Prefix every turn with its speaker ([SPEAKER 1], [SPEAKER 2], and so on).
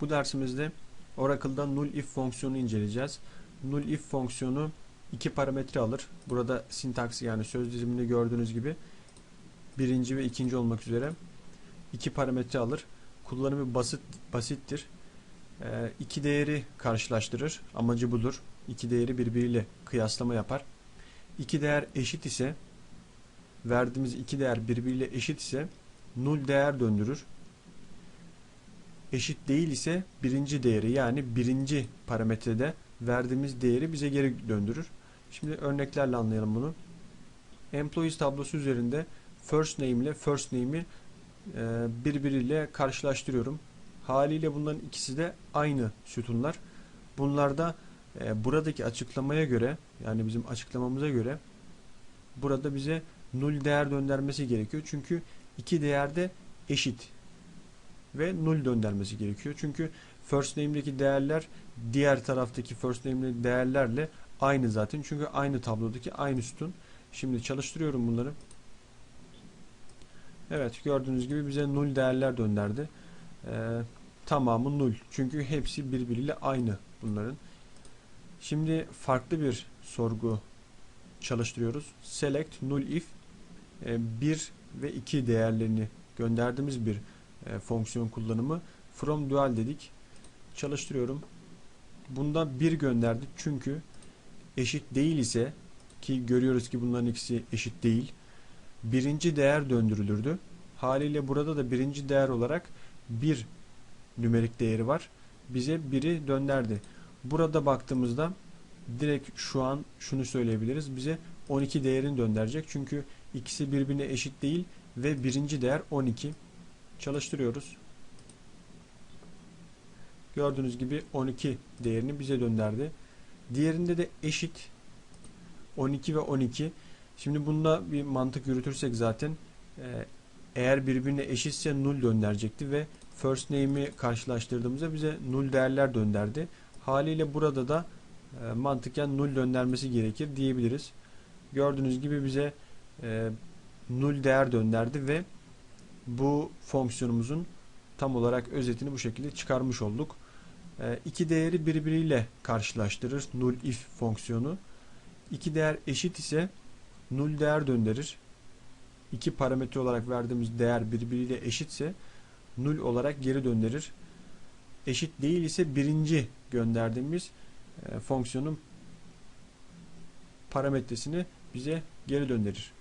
[SPEAKER 1] Bu dersimizde Oracle'da null if fonksiyonu inceleyeceğiz. Null if fonksiyonu iki parametre alır. Burada sintaks yani söz dizimini gördüğünüz gibi birinci ve ikinci olmak üzere iki parametre alır. Kullanımı basit basittir. Ee, iki değeri karşılaştırır. Amacı budur. İki değeri birbiriyle kıyaslama yapar. İki değer eşit ise verdiğimiz iki değer birbiriyle eşit ise null değer döndürür. Eşit değil ise birinci değeri yani birinci parametrede verdiğimiz değeri bize geri döndürür. Şimdi örneklerle anlayalım bunu. Employees tablosu üzerinde first name ile first name'i e, birbiriyle karşılaştırıyorum. Haliyle bunların ikisi de aynı sütunlar. Bunlarda e, buradaki açıklamaya göre yani bizim açıklamamıza göre burada bize null değer döndürmesi gerekiyor. Çünkü iki değer de eşit ve null döndürmesi gerekiyor. Çünkü first name'deki değerler diğer taraftaki first name'deki değerlerle aynı zaten. Çünkü aynı tablodaki aynı sütun. Şimdi çalıştırıyorum bunları. Evet gördüğünüz gibi bize null değerler döndürdü. Ee, tamamı null. Çünkü hepsi birbiriyle aynı bunların. Şimdi farklı bir sorgu çalıştırıyoruz. Select null if 1 e, ve 2 değerlerini gönderdiğimiz bir e, fonksiyon kullanımı. From dual dedik. Çalıştırıyorum. Bunda 1 gönderdik çünkü eşit değil ise ki görüyoruz ki bunların ikisi eşit değil. Birinci değer döndürülürdü. Haliyle burada da birinci değer olarak bir nümerik değeri var. Bize biri dönderdi. Burada baktığımızda direkt şu an şunu söyleyebiliriz. Bize 12 değerini döndürecek. Çünkü ikisi birbirine eşit değil ve birinci değer 12. Çalıştırıyoruz. Gördüğünüz gibi 12 değerini bize döndürdü. Diğerinde de eşit 12 ve 12. Şimdi bunda bir mantık yürütürsek zaten eğer birbirine eşitse null döndürecekti ve first name'i karşılaştırdığımızda bize null değerler döndürdü. Haliyle burada da e, mantıken null döndürmesi gerekir diyebiliriz. Gördüğünüz gibi bize e, null değer döndürdü ve bu fonksiyonumuzun tam olarak özetini bu şekilde çıkarmış olduk. E, iki değeri birbiriyle karşılaştırır null if fonksiyonu. İki değer eşit ise null değer döndürür. İki parametre olarak verdiğimiz değer birbiriyle eşitse null olarak geri döndürür. Eşit değil ise birinci gönderdiğimiz e, fonksiyonun parametresini bize geri döndürür.